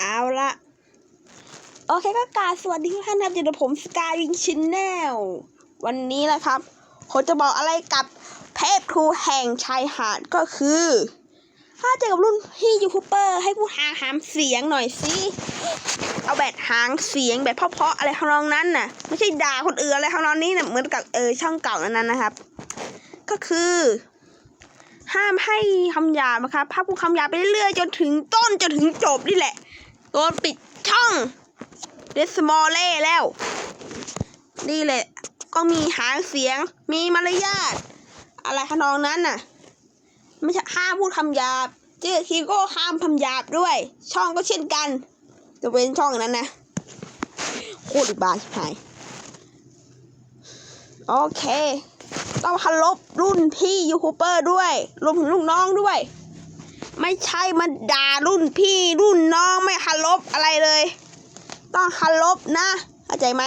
เอาละโอเคก็กาสวัสดีทุกท่านครับอยู่กับผมสกายวิงชินแนลวันนี้แหละครับผมจะบอกอะไรกับเพจครูแห่งชายหาดก็คือ ถ้าเจอกับรุ่นพี่ยูทูบเบอร์ให้พูดหาหามเสียงหน่อยสิเอาแบบหางเสียงแบบเพาะๆอะไรทำนองนั้นน่ะ ไม่ใช่ด่าคนอื่นอะไรทำนองนี้น่ะเหมือนกับเออช่องเก่านั้นนะครับ ก็คือ ห้ามให้คำหยาบนะครับถ้าพูดคำหยาบไปเรื่อยๆจนถึงต้นจนถึงจบนี่แหละ นปิดช่องเดสมอลเล่แล้ว นี่แหละ ก็มีหางเสียง มีมารยาท อะไรทำนองนั้นน่ะ ไม่ใช่ห้ามพูดคำหยาบ เจ๊ทีก็ห้ามคำหยาบด้วย ช่องก็เช่นกันจะเป็นช่องนั้นนะโคตรบาชิบหาย โอเค ต้องเคารพรุ่นพี่ยูทูบเบอร์ด้วย รวมถึงลูกน้องด้วย ไม่ใช่มาด่ารุ่นพี่รุ่นน้องารพอะไรเลย ต้องเคารพนะ เข้าใจไหม